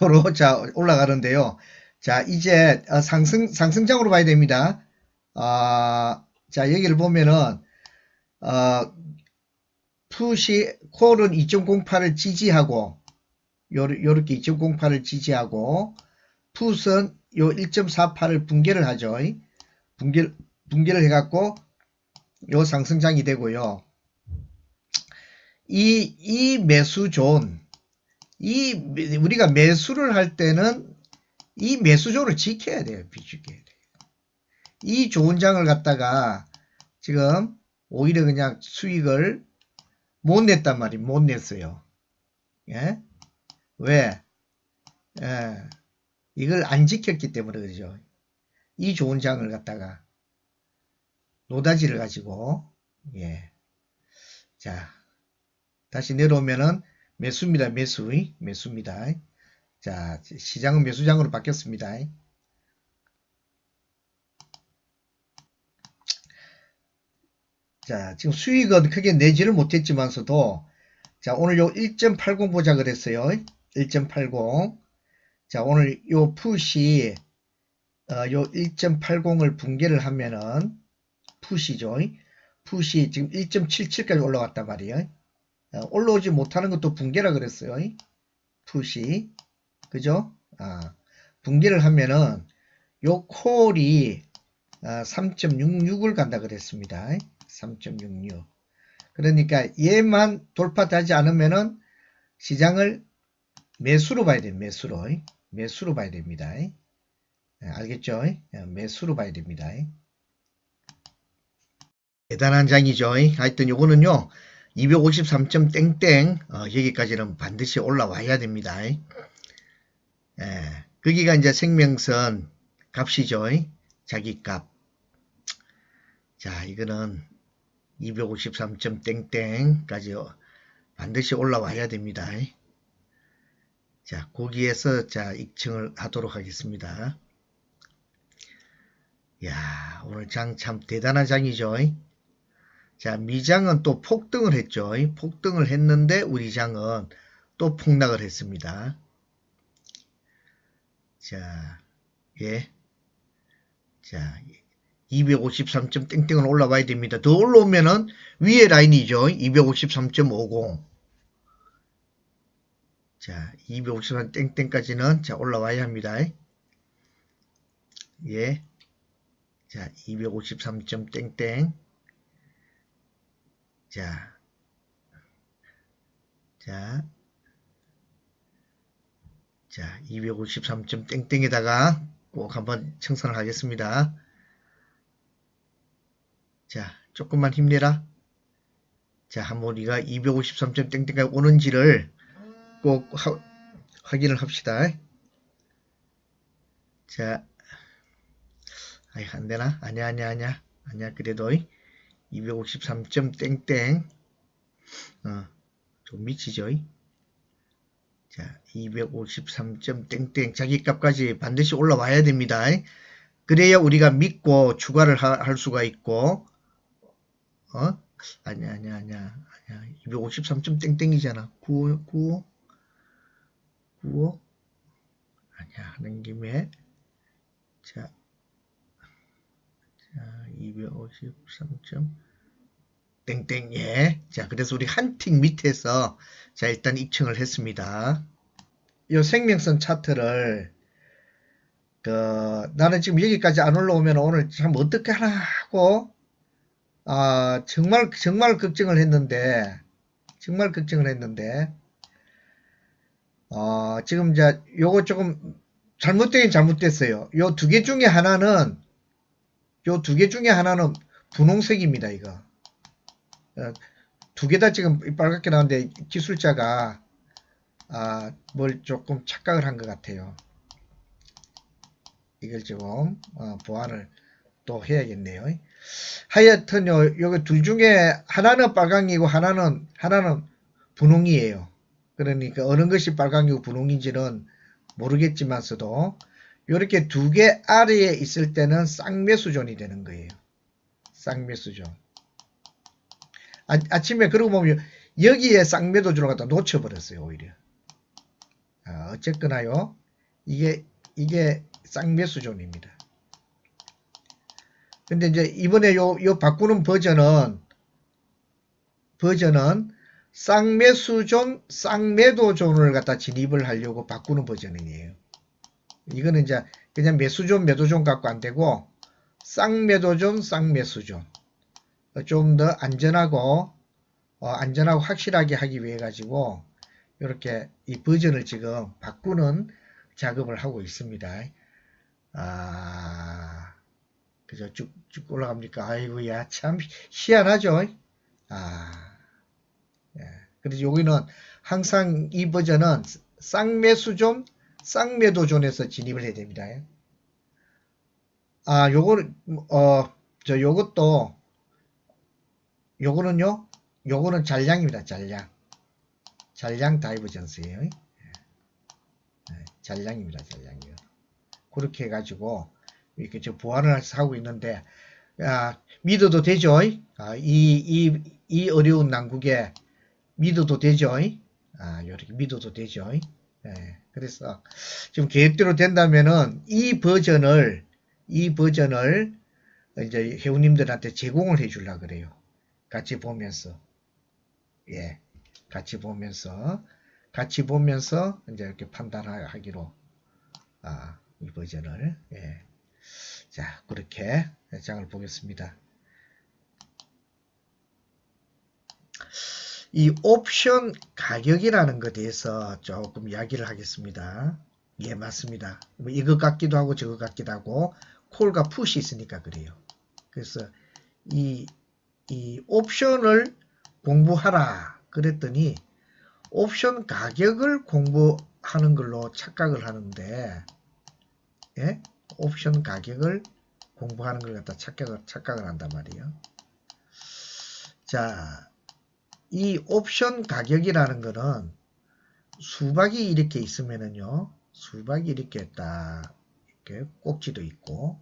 매수로 자 올라가는데요. 자 이제 어, 상승 상승장으로 봐야 됩니다. 아, 자 여기를 보면은 어, 푸시 콜은 2.08을 지지하고 요, 요렇게 2.08을 지지하고 풋은 요 1.48을 붕괴를 하죠. 붕괴 붕괴를 해갖고 요 상승장이 되고요. 이, 이 매수 존, 이, 우리가 매수를 할 때는 이 매수존을 지켜야 돼요. 비축해야 돼요. 이 좋은 장을 갖다가 지금 오히려 그냥 수익을 못 냈단 말이에요. 못 냈어요. 예? 왜? 예. 이걸 안 지켰기 때문에 그러죠. 이 좋은 장을 갖다가 노다지를 가지고 예. 자, 다시 내려오면은 매수입니다. 매수. 매수입니다. 자, 시장은 매수장으로 바뀌었습니다. 자, 지금 수익은 크게 내지를 못했지만서도 자, 오늘 요 1.80 보자 그랬어요. 1.80. 자, 오늘 요 풋이 어, 요 1.80을 붕괴를 하면은 풋이죠. 풋이 지금 1.77까지 올라왔단 말이에요. 어, 올라오지 못하는 것도 붕괴라 그랬어요. 풋이. 그죠? 아, 붕괴를 하면은 요 콜이 아, 3.66을 간다 그랬습니다. 3.66. 그러니까 얘만 돌파하지 않으면은 시장을 매수로 봐야 돼요. 매수로. 매수로 봐야 됩니다. 예, 알겠죠? 예, 매수로 봐야 됩니다. 대단한 장이죠. 하여튼 요거는요. 253점 땡땡 어, 여기까지는 반드시 올라와야 됩니다. 예, 거기가 이제 생명선 값이죠. 자기 값. 자, 이거는 253점 땡땡까지 반드시 올라와야 됩니다. 자, 거기에서 자, 익층을 하도록 하겠습니다. 야, 오늘 장 참 대단한 장이죠. 자, 미장은 또 폭등을 했죠. 폭등을 했는데 우리 장은 또 폭락을 했습니다. 자, 예. 자, 253점 땡땡은 올라와야 됩니다. 더 올라오면은 위에 라인이죠. 253.50. 자, 253 땡땡까지는 자, 올라와야 합니다. 예. 자, 253점 땡땡. 자. 자. 자, 253점 땡땡에다가 꼭 한번 청산을 하겠습니다. 자, 조금만 힘내라. 자, 한번 우리가 253점 땡땡까지 오는지를 꼭 하, 확인을 합시다. 자, 아이, 안 되나? 아니야, 아니야, 아니야. 아니야, 그래도 253점 땡땡. 어, 좀 미치죠? 자, 253점 땡땡. 자기 값까지 반드시 올라와야 됩니다. 그래야 우리가 믿고 추가를 하, 할 수가 있고, 어? 아니야, 아니야, 아니야, 아니야. 253점 땡땡이잖아. 95, 95, 95. 아니야, 하는 김에. 자, 자, 253점 땡땡, 예. 자, 그래서 우리 한 틱 밑에서, 자, 일단 입층을 했습니다. 이 생명선 차트를, 그, 나는 지금 여기까지 안 올라오면 오늘 참 어떻게 하나 하고, 아, 정말, 정말 걱정을 했는데, 정말 걱정을 했는데, 어, 지금 이제 요거 조금 잘못되긴 잘못됐어요. 요 두 개 중에 하나는, 요 두 개 중에 하나는 분홍색입니다, 이거. 어, 두개 다 지금 빨갛게 나오는데 기술자가, 아, 뭘 조금 착각을 한 것 같아요. 이걸 지금, 어, 보완을 또 해야겠네요. 하여튼요, 여기 둘 중에 하나는 빨강이고 하나는, 하나는 분홍이에요. 그러니까 어느 것이 빨강이고 분홍인지는 모르겠지만서도 이렇게 두 개 아래에 있을 때는 쌍매수존이 되는 거예요. 쌍매수존. 아, 침에 그러고 보면 여기에 쌍매도주를 갖다 놓쳐버렸어요. 오히려. 아, 어쨌거나요. 이게 이게 쌍매수존입니다. 근데 이제 이번에 요, 요 바꾸는 버전은 버전은 쌍매수존, 쌍매도존을 갖다 진입을 하려고 바꾸는 버전이에요. 이거는 이제 그냥 매수존, 매도존 갖고 안 되고 쌍매도존, 쌍매수존 좀 더 안전하고 어, 안전하고 확실하게 하기 위해 가지고 이렇게 이 버전을 지금 바꾸는 작업을 하고 있습니다. 아, 그죠? 쭉, 쭉 올라갑니까? 아이고야, 참 희한하죠? 아, 예. 그래서 여기는 항상 이 버전은 쌍매수존, 쌍매도존에서 진입을 해야 됩니다. 아, 요거는, 어, 저 요것도, 요거는요, 요거는 잔량입니다. 잔량. 잔량 다이버전스예요. 예. 예, 잔량입니다. 잔량이요. 그렇게 해가지고 이렇게 저 보완을 하고 있는데 아, 믿어도 되죠? 아, 이, 이, 이 어려운 난국에 믿어도 되죠? 아, 이렇게 믿어도 되죠? 예, 그래서 지금 계획대로 된다면은 이 버전을 이 버전을 이제 회원님들한테 제공을 해 주려 그래요. 같이 보면서 예, 같이 보면서 같이 보면서 이제 이렇게 판단하기로 아, 이 버전을 예. 자 그렇게 장을 보겠습니다. 이 옵션 가격이라는 것에 대해서 조금 이야기를 하겠습니다. 예, 맞습니다. 뭐 이거 같기도 하고 저거 같기도 하고 콜과 푸시 있으니까 그래요. 그래서 이, 이 옵션을 공부하라 그랬더니 옵션 가격을 공부하는 걸로 착각을 하는데 예? 옵션 가격을 공부하는 걸 갖다 착각을, 착각을 한단 말이에요. 자, 이 옵션 가격이라는 거는 수박이 이렇게 있으면은요, 수박이 이렇게 딱, 이렇게 꼭지도 있고,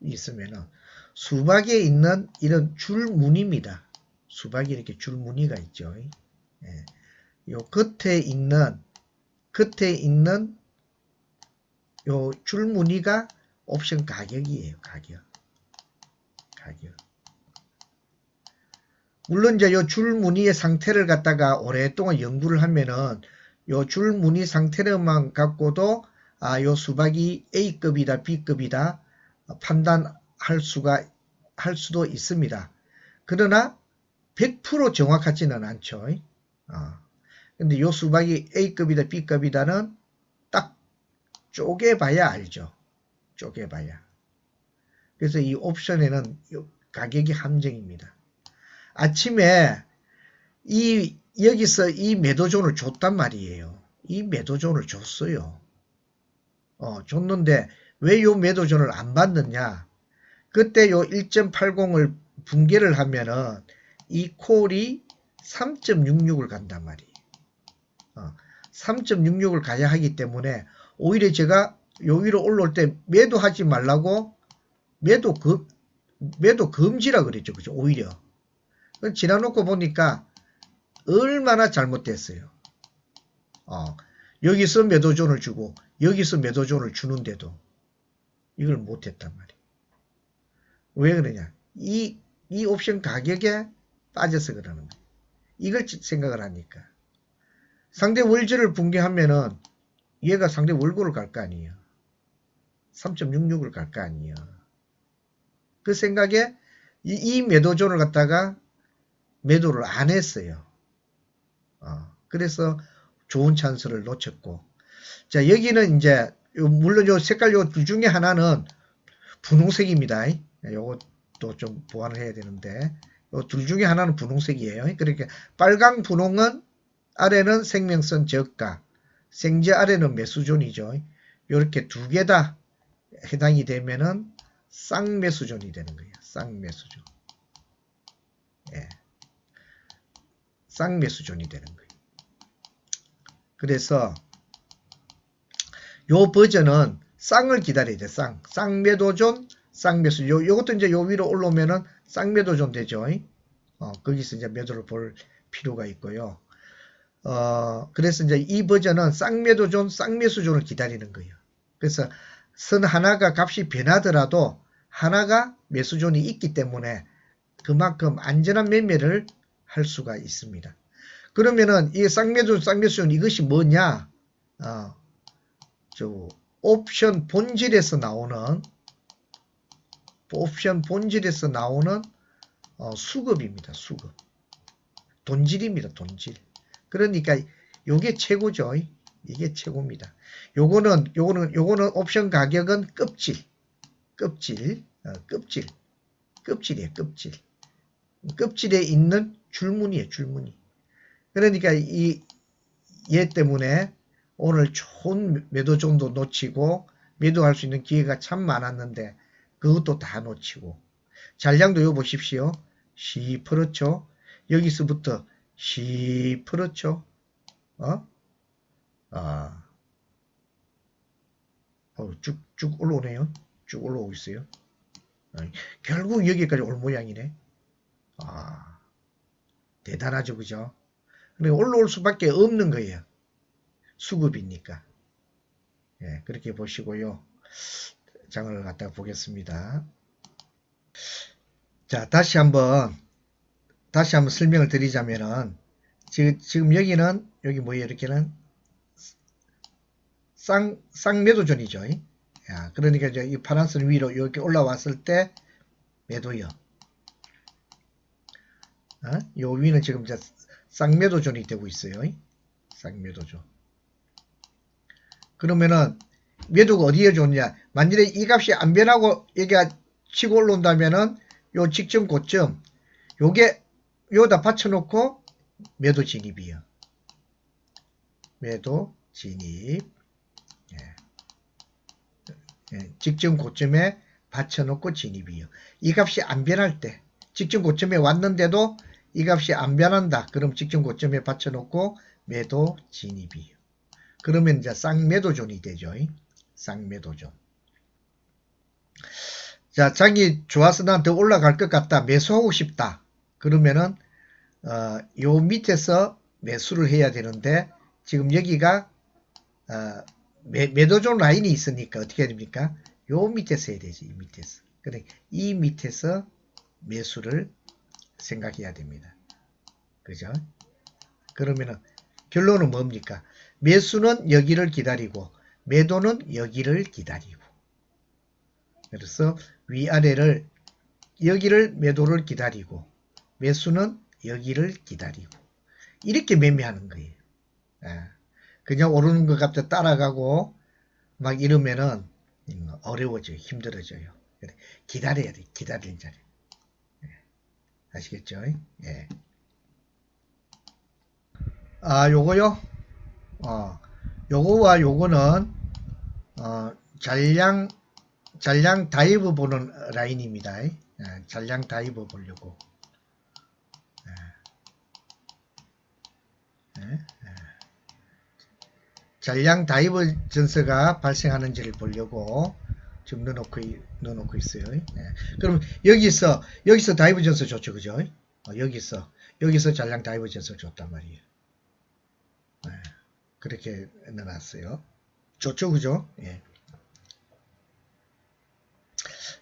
있으면은, 수박에 있는 이런 줄무늬입니다. 수박이 이렇게 줄무늬가 있죠. 예. 요 끝에 있는, 끝에 있는 요 줄무늬가 옵션 가격이에요. 가격. 가격. 물론 이제 요 줄무늬의 상태를 갖다가 오랫동안 연구를 하면은 요 줄무늬 상태를만 갖고도 아, 요 수박이 A급이다, B급이다 판단할 수가 할 수도 있습니다. 그러나 100% 정확하지는 않죠. 어. 근데 요 수박이 A급이다, B급이다는 딱 쪼개봐야 알죠. 쪼개봐야. 그래서 이 옵션에는 가격이 함정입니다. 아침에 이 여기서 이 매도존을 줬단 말이에요. 이 매도존을 줬어요. 어, 줬는데 왜 요 매도존을 안 받느냐? 그때 요 1.80을 붕괴를 하면은 이 콜이 3.66을 간단 말이에요. 어, 3.66을 가야 하기 때문에 오히려 제가 요 위로 올라올 때 매도하지 말라고 매도 그 매도 금지라 그랬죠. 그죠? 오히려. 지나놓고 보니까 얼마나 잘못됐어요. 어, 여기서 매도존을 주고 여기서 매도존을 주는데도 이걸 못했단 말이에요. 왜 그러냐? 이, 이 옵션 가격에 빠져서 그러는 거예요. 이걸 생각을 하니까. 상대 월주를 붕괴하면은 얘가 상대 월고를 갈 거 아니에요. 3.66을 갈 거 아니에요. 그 생각에 이, 이 매도존을 갖다가 매도를 안 했어요. 어, 그래서 좋은 찬스를 놓쳤고. 자, 여기는 이제, 물론 요 색깔 요둘 중에 하나는 분홍색입니다. 요것도 좀 보완을 해야 되는데, 요 둘 중에 하나는 분홍색이에요. 그러니까 빨강 분홍은 아래는 생명성 저가, 생제 아래는 매수존이죠. 요렇게 두 개 다 해당이 되면은 쌍매수존이 되는 거예요. 쌍매수존. 예. 쌍매수존이 되는 거예요. 그래서 요 버전은 쌍을 기다려야 돼. 쌍. 쌍매도존, 쌍매수. 요, 요것도 이제 요 위로 올라오면은 쌍매도존 되죠. 어, 거기서 이제 매도를 볼 필요가 있고요. 어, 그래서 이제 이 버전은 쌍매도존, 쌍매수존을 기다리는 거예요. 그래서 선 하나가 값이 변하더라도 하나가 매수존이 있기 때문에 그만큼 안전한 매매를 할 수가 있습니다. 그러면은 이 쌍매존, 쌍매수존 이것이 뭐냐? 어, 저 옵션 본질에서 나오는 옵션 본질에서 나오는 어, 수급입니다. 수급. 돈질입니다. 돈질. 그러니까 요게 최고죠. 이게 최고입니다. 요거는 요거는 요거는 옵션 가격은 껍질. 껍질. 어, 껍질. 껍질이에요. 껍질. 껍질에 있는 줄무늬에 줄무늬. 그러니까 이 얘 때문에 오늘 좋은 매도 정도 놓치고 매도할 수 있는 기회가 참 많았는데 그것도 다 놓치고 잔량도 요 보십시오. 시 풀었죠. 여기서부터 시 풀었죠. 어? 아. 어, 쭉, 쭉 올라오네요. 쭉 올라오고 있어요. 어, 결국 여기까지 올 모양이네. 아. 대단하죠. 그죠? 근데 올라올 수밖에 없는 거예요. 수급이니까. 예, 그렇게 보시고요. 장을 갖다 보겠습니다. 자, 다시 한번, 다시 한번 설명을 드리자면은, 지금, 지금 여기는, 여기 뭐예요? 이렇게는, 쌍, 쌍매도존이죠. 야, 그러니까 이제 이 파란선 위로 이렇게 올라왔을 때, 매도요. 어? 요 위는 지금 이제 쌍매도존이 되고 있어요. 쌍매도존. 그러면은, 매도가 어디에 좋냐? 만일에 이 값이 안 변하고 여기가 치고 올라온다면은 요 직전 고점 요게 요다 받쳐놓고 매도 진입이요. 매도 진입. 예. 예, 직전 고점에 받쳐놓고 진입이요. 이 값이 안 변할 때 직전 고점에 왔는데도 이 값이 안 변한다. 그럼 직전 고점에 받쳐놓고 매도 진입이요. 그러면 이제 쌍매도존이 되죠. 쌍매도존. 자, 자기 좋아서 나한테 올라갈 것 같다. 매수하고 싶다. 그러면은 어, 요 밑에서 매수를 해야 되는데 지금 여기가 어, 매, 매도존 라인이 있으니까 어떻게 해야 됩니까? 요 밑에서 해야 되지. 이 밑에서. 그래, 이 밑에서 매수를 생각해야 됩니다. 그죠? 그러면은 결론은 뭡니까? 매수는 여기를 기다리고 매도는 여기를 기다리고 그래서 위아래를 여기를 매도를 기다리고 매수는 여기를 기다리고 이렇게 매매하는 거예요. 예. 그냥 오르는 것 같아 따라가고 막 이러면은 어려워져요. 힘들어져요. 기다려야 돼. 기다리는 자리. 예. 아시겠죠? 예. 아, 요거요? 어, 요거와 요거는 어, 잔량 잔량 다이브 보는 라인입니다. 예, 잔량 다이브 보려고. 예, 예, 잔량 다이브 전서가 발생하는지를 보려고 지금 넣어놓고, 넣어놓고 있어요. 예. 그럼 여기서 여기서 다이브 전서 좋죠, 그죠? 어, 여기서 여기서 잔량 다이브 전서 줬단 말이에요. 예. 그렇게 넣어놨어요. 좋죠, 그죠? 예.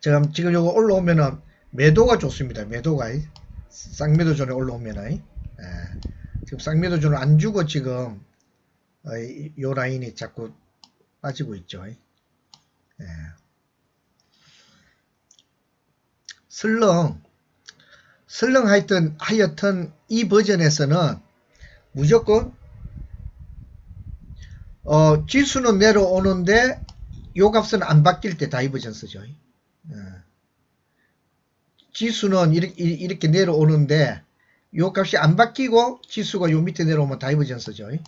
제가 지금 요거 올라오면은 매도가 좋습니다. 매도가 쌍매도 존에 올라오면은 예. 지금 쌍매도 존을 안 주고 지금 어, 요 라인이 자꾸 빠지고 있죠. 예. 설렁 설렁 하여튼 하여튼 이 버전에서는 무조건 어, 지수는 내려오는데 요 값은 안 바뀔 때 다이버전스죠. 어. 지수는 이렇게, 이렇게 내려오는데 요 값이 안 바뀌고 지수가 요 밑에 내려오면 다이버전스죠. 예.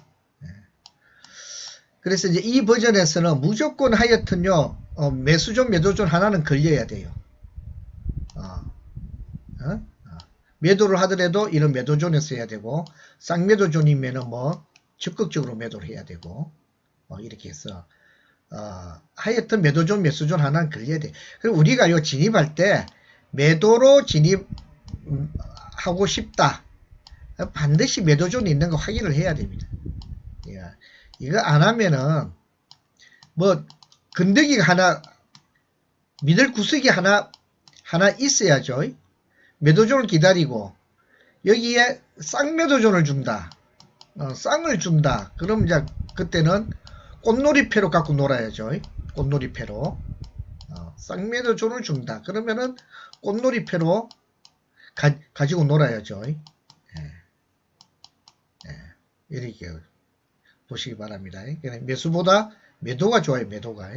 그래서 이제 이 버전에서는 무조건 하여튼요 어, 매수존 매도존 하나는 걸려야 돼요. 어. 어? 어. 매도를 하더라도 이런 매도존에서 해야 되고 쌍매도존이면은 뭐 적극적으로 매도를 해야 되고 뭐 이렇게 해서 어, 하여튼 매도존 매수존 하나는 걸려야 돼. 그리고 우리가 요 진입할 때 매도로 진입하고 싶다. 반드시 매도존이 있는 거 확인을 해야 됩니다. 예. 이거 안 하면은 뭐 건더기가 하나 미들 구석이 하나 하나 있어야죠. 매도존을 기다리고 여기에 쌍매도존을 준다. 어, 쌍을 준다. 그럼 이제 그때는 꽃놀이패로 갖고 놀아야죠. 꽃놀이패로. 어, 쌍매도존을 준다. 그러면은 꽃놀이패로 가, 가지고 놀아야죠. 예. 예. 이렇게 보시기 바랍니다. 그냥 매수보다 매도가 좋아요. 매도가.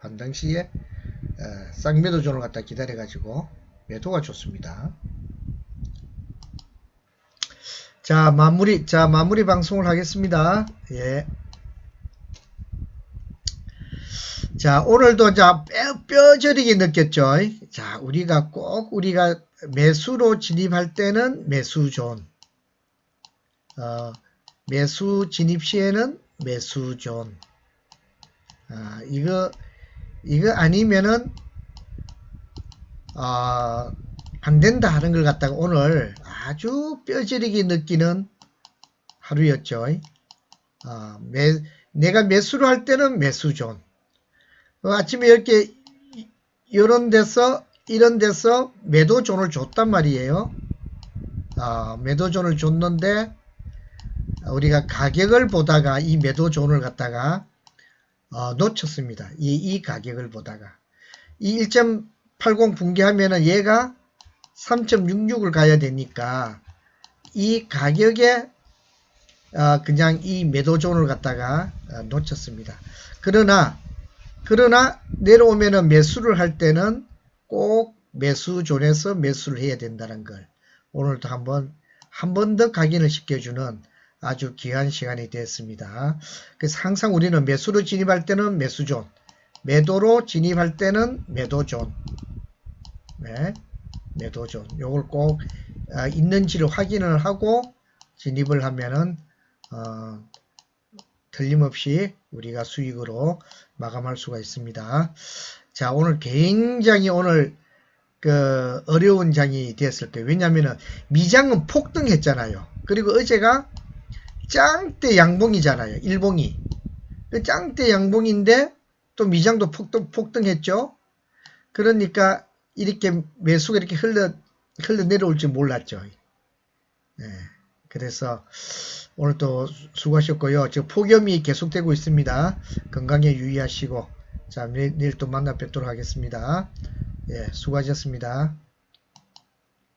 어, 판당 시에 어, 쌍매도존을 갖다 기다려가지고 매도가 좋습니다. 자 마무리 자 마무리 방송을 하겠습니다. 예. 자 오늘도 자 뼈, 뼈저리게 느꼈죠. 자 우리가 꼭 우리가 매수로 진입할 때는 매수존 어, 매수 진입 시에는 매수존 아, 이거 이거 아니면은 아, 안 된다 하는 걸 갖다가 오늘 아주 뼈저리게 느끼는 하루였죠. 아, 매, 내가 매수를 할 때는 매수존. 어, 아침에 이렇게 이런 데서 이런 데서 매도존을 줬단 말이에요. 아, 매도존을 줬는데 우리가 가격을 보다가 이 매도존을 갖다가 어, 놓쳤습니다. 이, 이 가격을 보다가 이 1.80 붕괴하면은 얘가 3.66을 가야 되니까 이 가격에 어, 그냥 이 매도존을 갖다가 어, 놓쳤습니다. 그러나 그러나 내려오면은 매수를 할 때는 꼭 매수존에서 매수를 해야 된다는 걸 오늘도 한번 한 번 더 각인을 시켜주는 아주 귀한 시간이 되었습니다. 그래서 항상 우리는 매수로 진입할 때는 매수존, 매도로 진입할 때는 매도존, 네, 매도존. 요걸 꼭 어, 있는지를 확인을 하고 진입을 하면은 어, 틀림없이 우리가 수익으로 마감할 수가 있습니다. 자, 오늘 굉장히 오늘 그 어려운 장이 되었을 거예요. 왜냐하면 미장은 폭등했잖아요. 그리고 어제가 짱대 양봉이잖아요. 일봉이. 그 짱대 양봉인데 또 미장도 폭등, 폭등했죠. 그러니까 이렇게 매수가 이렇게 흘러, 흘러 내려올 줄 몰랐죠. 네. 그래서 오늘 또 수고하셨고요. 저 폭염이 계속되고 있습니다. 건강에 유의하시고 자 내일 또 만나 뵙도록 하겠습니다. 예, 수고하셨습니다.